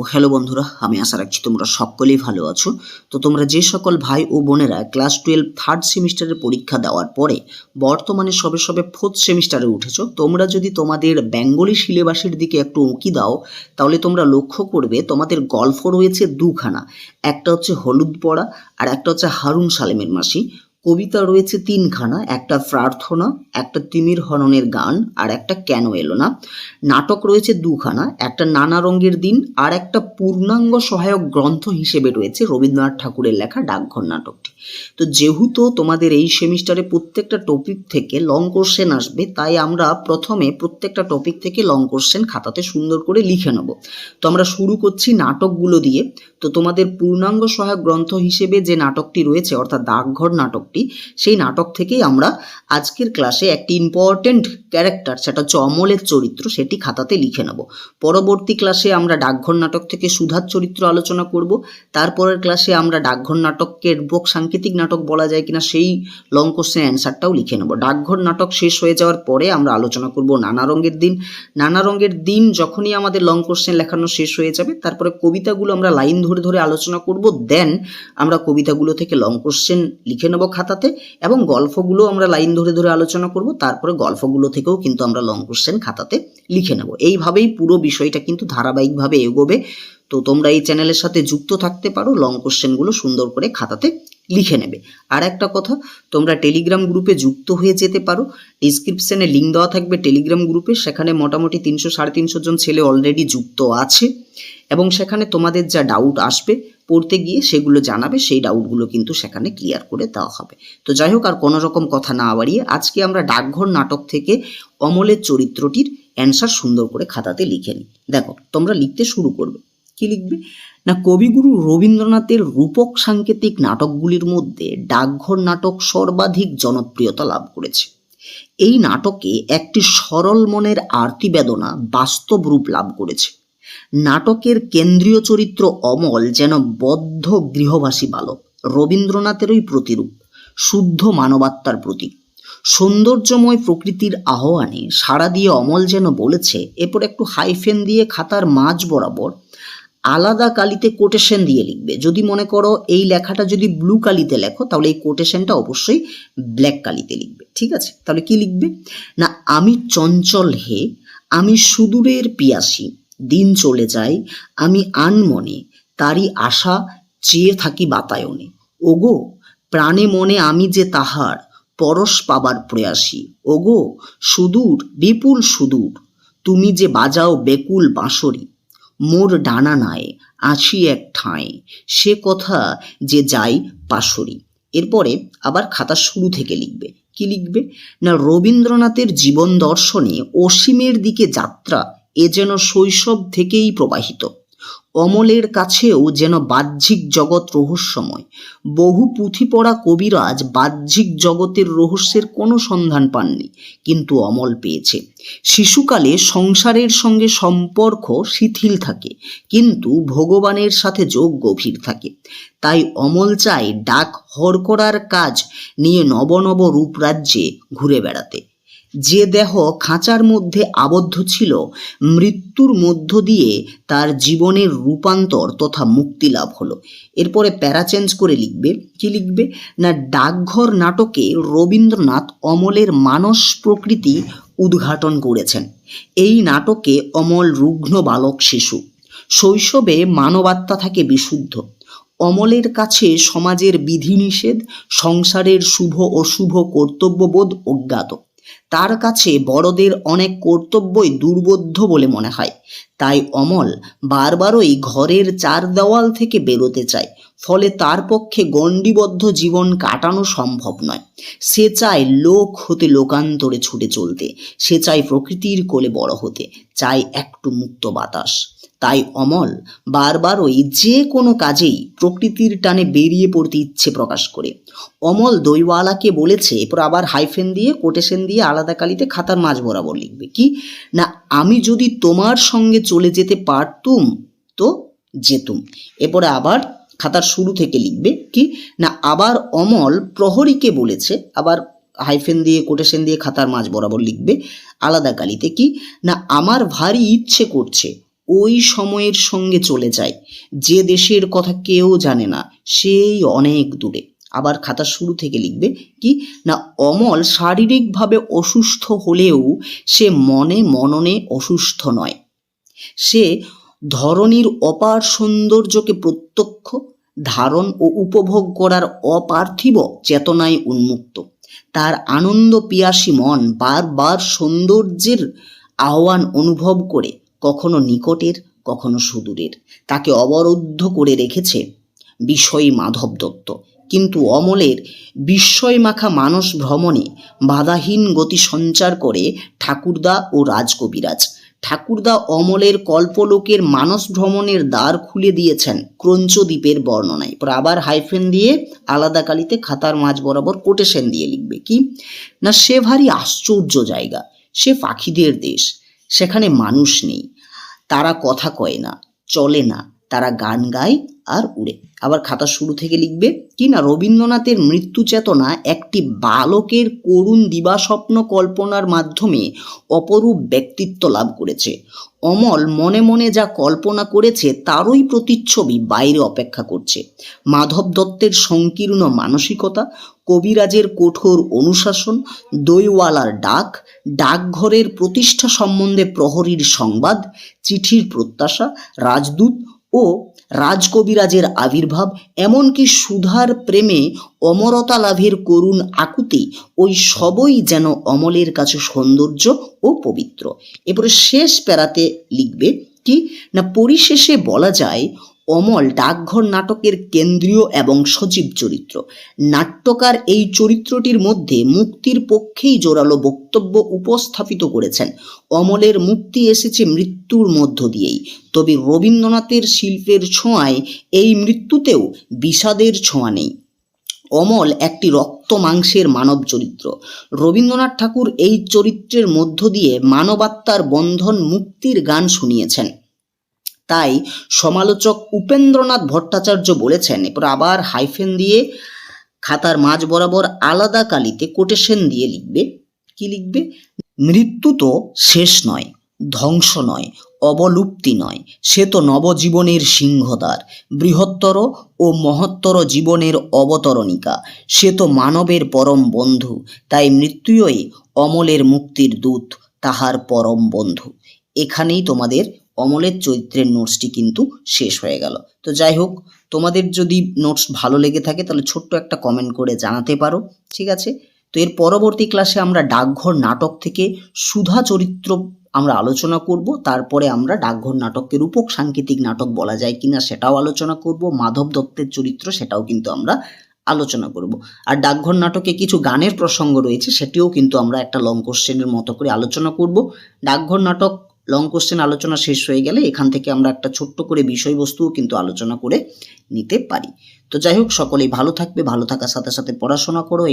ও hello বন্ধুরা, আমি আশা রাখছি তোমরা সকলেই ভালো আছো। তো তোমরা যে সকল ভাই ও বোনেরা ক্লাস টুয়েলভ থার্ড সেমিস্টারের পরীক্ষা দেওয়ার পরে বর্তমানে সবে সবে ফোর্থ সেমিস্টারে উঠেছো, তোমরা যদি তোমাদের বেঙ্গলি সিলেবাসের দিকে একটু উঁকি দাও, তাহলে তোমরা লক্ষ্য করবে তোমাদের গল্প রয়েছে দুখানা। একটা হচ্ছে হলুদ পড়া আর একটা হচ্ছে হারুন সালেমের মাসি। কবিতা রয়েছে তিনখানা, একটা প্রার্থনা, একটা তিমির হননের গান আর একটা কেন এলো না। নাটক রয়েছে দুখানা, একটা নানা রঙের দিন আর একটা পূর্ণাঙ্গ সহায়ক গ্রন্থ হিসেবে রয়েছে রবীন্দ্রনাথ ঠাকুরের লেখা ডাকঘর নাটকটি। তো যেহেতু তোমাদের এই সেমিস্টারে প্রত্যেকটা টপিক থেকে লং কোশ্চেন আসবে, তাই আমরা প্রথমে প্রত্যেকটা টপিক থেকে লং কোশ্চেন খাতাতে সুন্দর করে লিখে নেব। তো আমরা শুরু করছি নাটকগুলো দিয়ে। তো তোমাদের পূর্ণাঙ্গ সহায়ক গ্রন্থ হিসেবে যে নাটকটি রয়েছে, অর্থাৎ ডাকঘর নাটকটি, সেই নাটক থেকেই আমরা আজকের ক্লাসে একটি ইম্পর্টেন্ট ক্যারেক্টার সেটা হচ্ছে অমলের চরিত্র, সেটি খাতাতে লিখে নেব। পরবর্তী ক্লাসে আমরা ডাকঘর নাটক থেকে সুধার চরিত্র আলোচনা করব। তারপরের ক্লাসে আমরা ডাকঘর নাটককে বুক সাংকেতিক নাটক বলা যায় কিনা, সেই লং কোশ্চেন অ্যান্সারটাও লিখে নেব। ডাকঘর নাটক শেষ হয়ে যাওয়ার পরে আমরা আলোচনা করব নানা রঙের দিন। নানা রঙের দিন যখনই আমাদের লং কোশ্চেন লেখানো শেষ হয়ে যাবে, তারপরে কবিতাগুলো আমরা লাইন ধরে ধরে আলোচনা করব দেন আমরা কবিতাগুলো থেকে লং কোশ্চেন লিখে নেব খাতাতে এবং গল্পগুলো আমরা লাইন ধরে ধরে আলোচনা করব, তারপরে গল্পগুলো থেকেও কিন্তু আমরা লং কোশ্চেন খাতাতে লিখে নেব। এইভাবেই পুরো বিষয়টা কিন্তু ধারাবাহিকভাবে এগোবে। তো তোমরা এই চ্যানেলের সাথে যুক্ত থাকতে পারো লং কোশ্চেনগুলো সুন্দর করে খাতাতে লিখে নেবে। আর একটা কথা, তোমরা টেলিগ্রাম গ্রুপে যুক্ত হয়ে যেতে পারো। ডিসক্রিপশনে লিঙ্ক দেওয়া থাকবে টেলিগ্রাম গ্রুপে সেখানে মোটামুটি তিনশো সাড়ে তিনশো জন ছেলে অলরেডি যুক্ত আছে। এবং সেখানে তোমাদের যা ডাউট আসবে পড়তে গিয়ে সেগুলো জানাবে, সেই ডাউটগুলো কিন্তু সেখানে ক্লিয়ার করে দেওয়া হবে। তো যাই হোক, আর কোনো রকম কথা না বাড়িয়ে আজকে আমরা ডাকঘর নাটক থেকে অমলের চরিত্রটির অ্যান্সার সুন্দর করে খাতাতে লিখে নিই। দেখো, তোমরা লিখতে শুরু করবে। কি লিখবে? না, কবিগুরু রবীন্দ্রনাথের রূপক সাংকেতিক নাটকগুলির মধ্যে ডাকঘর নাটক সর্বাধিক জনপ্রিয়তা লাভ করেছে। এই নাটকে একটি সরল মনের আরতি বেদনা বাস্তব রূপ লাভ করেছে। নাটকের কেন্দ্রীয় চরিত্র অমল যেন বদ্ধ গৃহবাসী বালক, রবীন্দ্রনাথেরই প্রতিরূপ, শুদ্ধ মানবাত্মার প্রতীক। সৌন্দর্যময় প্রকৃতির আহ্বানে সাড়া দিয়ে অমল যেন বলেছে, এরপর একটু হাইফেন দিয়ে খাতার মাঝ বরাবর আলাদা কালিতে কোটেশন দিয়ে লিখবে। যদি মনে করো এই লেখাটা যদি ব্লু কালিতে লেখো, তাহলে এই কোটেশনটা অবশ্যই ব্ল্যাক কালিতে লিখবে। ঠিক আছে? তাহলে কি লিখবে? না, আমি চঞ্চল হে, আমি সুদূরের পিয়াসী দিন চলে যায়, আমি আনমনে তারই আশা চেয়ে থাকি বাতায়নে। ওগো, প্রাণে মনে আমি যে তাহার পরশ পাবার প্রয়াসী। ওগো, সুদূর, বিপুল সুদূর, তুমি যে বাজাও বেকুল বাঁশরি। মোর ডানা নাই, আছি এক ঠাঁয়ে সে কথা যে যাই পাশরি। এরপরে আবার খাতা শুরু থেকে লিখবে। কি লিখবে? না, রবীন্দ্রনাথের জীবন দর্শনে অসীমের দিকে যাত্রা এ যেন শৈশব থেকেই প্রবাহিত। অমলের কাছেও যেন বাহ্যিক জগৎ রহস্যময়। বহু পুঁথি পড়া কবিরাজ বাহ্যিক জগতের রহস্যের কোনো সন্ধান পাননি, কিন্তু অমল পেয়েছে। শিশুকালে সংসারের সঙ্গে সম্পর্ক শিথিল থাকে, কিন্তু ভগবানের সাথে যোগ গভীর থাকে। তাই অমল চায় ডাক হর করার কাজ নিয়ে নব নব রূপরাজ্যে ঘুরে বেড়াতে। যে দেহ খাঁচার মধ্যে আবদ্ধ ছিল, মৃত্যুর মধ্য দিয়ে তার জীবনের রূপান্তর তথা মুক্তি লাভ হলো। এরপরে প্যারা চেঞ্জ করে লিখবে। কি লিখবে? না, ডাকঘর নাটকে রবীন্দ্রনাথ অমলের মানস প্রকৃতি উদ্ঘাটন করেছেন। এই নাটকে অমল রুগ্ন বালক শিশু। শৈশবে মানবাত্মা থাকে বিশুদ্ধ। অমলের কাছে সমাজের বিধিনিষেধ, সংসারের শুভ অশুভ কর্তব্যবোধ অজ্ঞাত। তার কাছে বড়দের অনেক কর্তব্যই দুর্বোধ্য বলে মনে হয়। তাই অমল বারবারই ঘরের চার দেওয়াল থেকে বেরোতে চায়, ফলে তার পক্ষে গণ্ডিবদ্ধ জীবন কাটানো সম্ভব নয়। সে চায় লোক হতে লোকান্তরে ছুটে চলতে, সে চায় প্রকৃতির কোলে বড় হতে, চায় একটু মুক্ত বাতাস। তাই অমল বারবারই যে কোনো কাজেই প্রকৃতির টানে বেরিয়ে পড়তে ইচ্ছে প্রকাশ করে। অমল দইওয়ালাকে বলেছে, এরপর আবার হাইফেন দিয়ে কোটেশন দিয়ে আলাদা কালিতে খাতার মাঝ বরাবর লিখবে। কি? না আমি যদি তোমার সঙ্গে চলে যেতে পারতুম, তো যেতুম। এরপরে আবার খাতার শুরু থেকে লিখবে কি, না, আবার অমল প্রহরীকে বলেছে, আবার হাইফেন দিয়ে কোটেশন দিয়ে খাতার মাঝ বরাবর লিখবে আলাদা কালিতে কি, না, আমার ভারী ইচ্ছে করছে ওই সময়ের সঙ্গে চলে যায় যে দেশের কথা কেউ জানে না, সেই অনেক দূরে। আবার খাতা শুরু থেকে লিখবে কি, না অমল শারীরিকভাবে অসুস্থ হলেও সে মনে মননে অসুস্থ নয়। সে ধরনীর অপার সৌন্দর্যকে প্রত্যক্ষ, ধারণ ও উপভোগ করার অপার্থিব চেতনায় উন্মুক্ত। তার আনন্দ পিয়াসী মন বারবার সৌন্দর্যের আহ্বান অনুভব করে, কখনো নিকটের, কখনো সুদূরের। তাকে অবরুদ্ধ করে রেখেছে বিষয় মাধব দত্ত কিন্তু অমলের বিস্ময়মাখা মানস ভ্রমণে বাধাহীন গতি সঞ্চার করে ঠাকুরদা ও রাজকবিরাজ। ঠাকুরদা অমলের কল্পলোকের মানস ভ্রমণের দ্বার খুলে দিয়েছেন ক্রঞ্চদ্বীপের বর্ণনায়। পর আবার হাইফেন দিয়ে আলাদা কালিতে খাতার মাঝ বরাবর কোটেশন দিয়ে লিখবে কি, না, সে ভারী আশ্চর্য জায়গা, সে পাখিদের দেশ, সেখানে মানুষ নেই, তারা কথা কয় না, চলে না, তারা গান গায় আর উড়ে। আবার খাতা শুরু থেকে লিখবে, কি না? রবীন্দ্রনাথের মৃত্যু চেতনা একটি বালকের করুণ দিবাস্বপ্ন কল্পনার মাধ্যমে অপরূপ ব্যক্তিত্ব লাভ করেছে। অমল মনে মনে যা কল্পনা করেছে, তারই প্রতিচ্ছবি বাইরে অপেক্ষা করছে। মাধব দত্তের সংকীর্ণ মানসিকতা, কবিরাজের কঠোর অনুশাসন, দইওয়ালার ডাক, ডাকঘরের প্রতিষ্ঠা সম্বন্ধে প্রহরীর সংবাদ, চিঠির প্রত্যাশা, রাজদূত ও রাজকবিরাজের আবির্ভাব, এমনকি সুধার প্রেমে অমরতা লাভের করুণ আকুতি, ওই সবই যেন অমলের কাছে সৌন্দর্য ও পবিত্র। এরপরে শেষ প্যারাতে লিখবে কি, না পরিশেষে বলা যায় অমল ডাকঘর নাটকের কেন্দ্রীয় এবং সজীব চরিত্র। নাট্যকার এই চরিত্রটির মধ্যে মুক্তির পক্ষেই জোরালো বক্তব্য উপস্থাপিত করেছেন। অমলের মুক্তি এসেছে মৃত্যুর মধ্য দিয়েই। তবে রবীন্দ্রনাথের শিল্পের ছোঁয়ায় এই মৃত্যুতেও বিষাদের ছোঁয়া নেই। অমল একটি রক্ত মাংসের মানব চরিত্র। রবীন্দ্রনাথ ঠাকুর এই চরিত্রের মধ্য দিয়ে মানবাত্মার বন্ধন মুক্তির গান শুনিয়েছেন। তাই সমালোচক উপেন্দ্রনাথ ভট্টাচার্য বলেছেন, এরপর আবার হাইফেন দিয়ে খাতার মাঝ বরাবর আলাদা কালিতে কোটেশন দিয়ে লিখবে। কি লিখবে? মৃত্যু তো শেষ নয়, ধ্বংস নয়, অবলুপ্তি নয়, সে তো নবজীবনের সিংহদ্বার, বৃহত্তর ও মহত্তর জীবনের অবতরণিকা, সে তো মানবের পরম বন্ধু, তাই মৃত্যুই অমলের মুক্তির দূত, তাহার পরম বন্ধু। এখানেই তোমাদের অমলের চরিত্রের নোটসটি কিন্তু শেষ হয়ে গেল। তো যাই হোক, তোমাদের যদি নোটস ভালো লেগে থাকে, তাহলে ছোট্ট একটা কমেন্ট করে জানাতে পারো, ঠিক আছে? তো এর পরবর্তী ক্লাসে আমরা ডাকঘর নাটক থেকে সুধা চরিত্র আমরা আলোচনা করব। তারপরে আমরা ডাকঘর নাটককে রূপক সাংকেতিক নাটক বলা যায় কিনা সেটাও আলোচনা করব। মাধব দত্তের চরিত্র সেটাও কিন্তু আমরা আলোচনা করব। আর ডাকঘর নাটকে কিছু গানের প্রসঙ্গ রয়েছে, সেটিও কিন্তু আমরা একটা লং কোশ্চেনের মতো করে আলোচনা করব। ডাকঘর নাটক লং কোশ্চেন আলোচনা শেষ হয়ে গেলে এখান থেকে আমরা একটা ছোট্ট করে বিষয়বস্তুও কিন্তু আলোচনা করে নিতে পারি। তো যাই হোক, সকলেই ভালো থাকবে, ভালো থাকার সাথে সাথে পড়াশোনা করো।